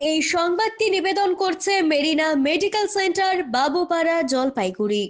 এই সংবাদটি নিবেদন করছে Marina medical centre, Babupara, Jalpaiguri.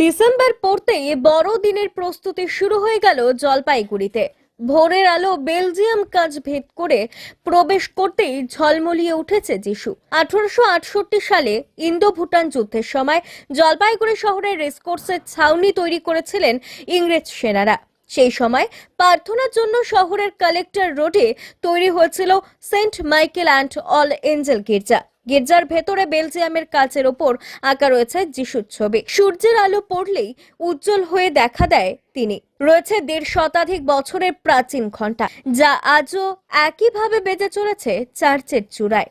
December পড়তেই বড়দিনের প্রস্তুতি শুরু হয়ে গেল জলপাইগুড়িতে। ভোরের আলো বেলজিয়াম কাজ ভেদ করে প্রবেশ করতেই ঝলমলিয়ে উঠেছে যিশু। আঠারোশো আটষট্টি সালে ইন্দো ভুটান যুদ্ধের সময় জলপাইগুড়ি শহরের রেসকোর্সের ছাউনি তৈরি করেছিলেন ইংরেজ সেনারা। সেই সময় প্রার্থনার জন্য শহরের কালেক্টর রোডে তৈরি হয়েছিল Saint Michael and all angel গির্জা। গির্জার ভেতরে বেলজিয়ামের কাচের ওপর আঁকা রয়েছে যিশুর ছবি। সূর্যের আলো পড়লেই উজ্জ্বল হয়ে দেখা দেয় তিনি। রয়েছে দেড় শতাধিক বছরের প্রাচীন ঘণ্টা, যা আজও একইভাবে বেজে চলেছে চার্চের চূড়ায়।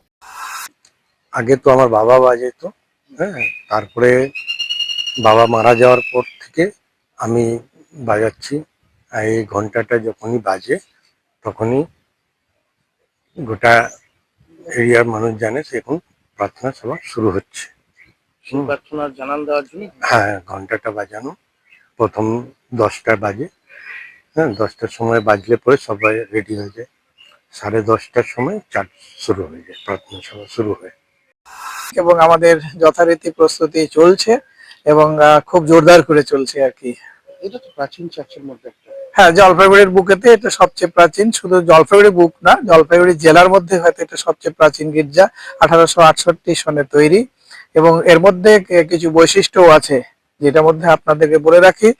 আগে তো আমার বাবা বাজাইতো হ্যাঁ তারপরে বাবা মারা যাওয়ার পর থেকে আমি বাজাচ্ছি। এই ঘন্টাটা যখনই বাজে তখনই গোটা এরিয়ার মানুষ জানে যে এখন প্রার্থনা সভা শুরু হচ্ছে। সেই প্রার্থনার জানান দেওয়ার জন্য? হ্যাঁ ঘন্টাটা বাজানো। প্রথম দশটা বাজে। হ্যাঁ দশটার সময় বাজলে পরে সবাই রেডি হয়ে যায়। সাড়ে দশটার সময় চার্চ শুরু হয়ে যায় প্রার্থনা সভা শুরু হয়। এবং আমাদের যথারীতি প্রস্তুতি চলছে এবং আহ, খুব জোরদার করে চলছে আর কি। এটা তো প্রাচীন চার্চের মধ্যে একটা হ্যাঁ জলপাইগুড়ির বুকেতে এটা সবচেয়ে প্রাচীন, শুধু জলপাইগুড়ি বুক না, জলপাইগুড়ি জেলার মধ্যে হয়তো এটা সবচেয়ে প্রাচীন গির্জা, আঠারোশো আটষট্টি সনে তৈরি। এবং এর মধ্যে কিছু বৈশিষ্ট্যও আছে। যেটার মধ্যে আপনাদেরকে বলে রাখি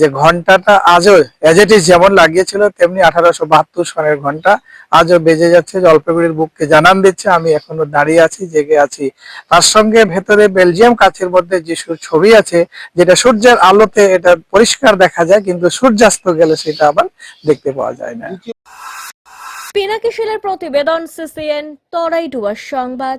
যে ঘন্টাটা আজও এজ ইট যেমন লাগিয়েছিল, তেমনি আঠারোশো বাহাত্তর সনের ঘণ্টা আজও বেজে যাচ্ছে। জলপাইগুড়ির বুককে জানান দিচ্ছে, আমি এখনও দাঁড়িয়ে আছি, জেগে আছি। তার সঙ্গে ভেতরে বেলজিয়াম কাছের মধ্যে যিশুর ছবি আছে, যেটা সূর্যের আলোতে এটা পরিষ্কার দেখা যায়, কিন্তু সূর্যাস্ত গেলে সেটা আবার দেখতে পাওয়া যায় না। পিনাকি শিলের প্রতিবেদন, সিসিএন তরাই ডুয়ার সংবাদ।